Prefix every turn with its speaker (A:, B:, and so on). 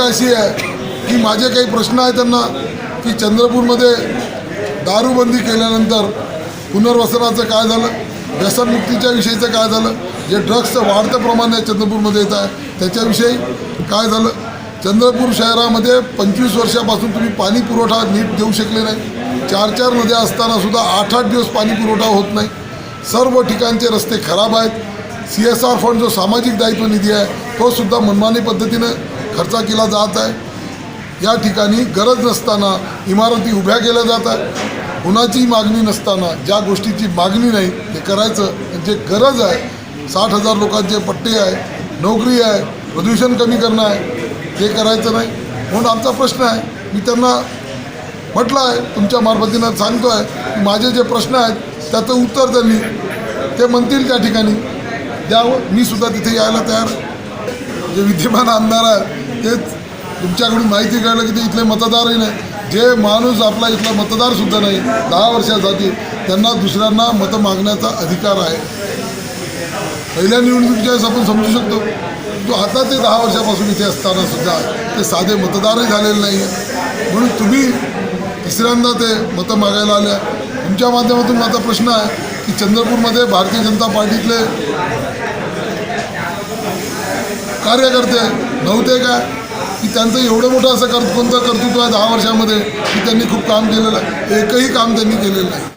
A: भूमिका अशी आहे की माझे काही प्रश्न आहेत त्यांना की चंद्रपूरमध्ये दारूबंदी केल्यानंतर पुनर्वसनाचं काय झालं? व्यसनमुक्तीच्या विषयीचं काय झालं? जे ड्रग्सचं वाढतं प्रमाण आहे चंद्रपूरमध्ये येत आहे त्याच्याविषयी काय झालं? चंद्रपूर शहरामध्ये पंचवीस वर्षापासून तुम्ही पाणी पुरवठा नीट देऊ शकले नाही. चार चार नद्या असताना सुद्धा आठ आठ दिवस पाणी पुरवठा होत नाही. सर्व ठिकाणचे रस्ते खराब आहेत. सी एस आर फंड जो सामाजिक दायित्व निधी आहे तो सुद्धा मनमानी पद्धतीनं खर्च केला जात आहे. या ठिकाणी गरज नसताना इमारती उभ्या केल्या जात आहेत. कुणाची मागणी नसताना ज्या गोष्टीची मागणी नाही ते करायचं जे गरज आहे. साठ हजार लोकांचे पट्टे आहे नोकरी आहे प्रदूषण कमी करणं आहे ते करायचं नाही. म्हणून आमचा प्रश्न आहे मी त्यांना म्हटलं आहे तुमच्या मार्फतीनं सांगतो आहे की माझे जे प्रश्न आहेत त्याचं उत्तर त्यांनी ते म्हणतील त्या ठिकाणी. द्यावं. मी सुद्धा तिथे यायला तयार आहे. जे विद्यमान आमदार आहेत तेच तुमच्याकडून माहिती कळलं की ते इथले मतदारही नाही. जे माणूस आपला इथला मतदारसुद्धा नाही दहा वर्षासाठी त्यांना दुसऱ्यांना मतं मागण्याचा अधिकार आहे. पहिल्या निवडणुकीच्या वेळेस आपण समजू शकतो तो आता ते दहा वर्षापासून इथे असताना सुद्धा ते साधे मतदारही झालेले नाही आहे म्हणून तुम्ही तिसऱ्यांदा ते मतं मागायला आल्या. तुमच्या माध्यमातून माझा प्रश्न आहे की चंद्रपूरमध्ये भारतीय जनता पार्टीतले कार्यकर्ते नव्हते का? की त्यांचं एवढं मोठं असं कर कोणतं कर्तृत्व आहे दहा वर्षामध्ये की त्यांनी खूप काम केलेलं आहे? एकही काम त्यांनी केलेलं नाही.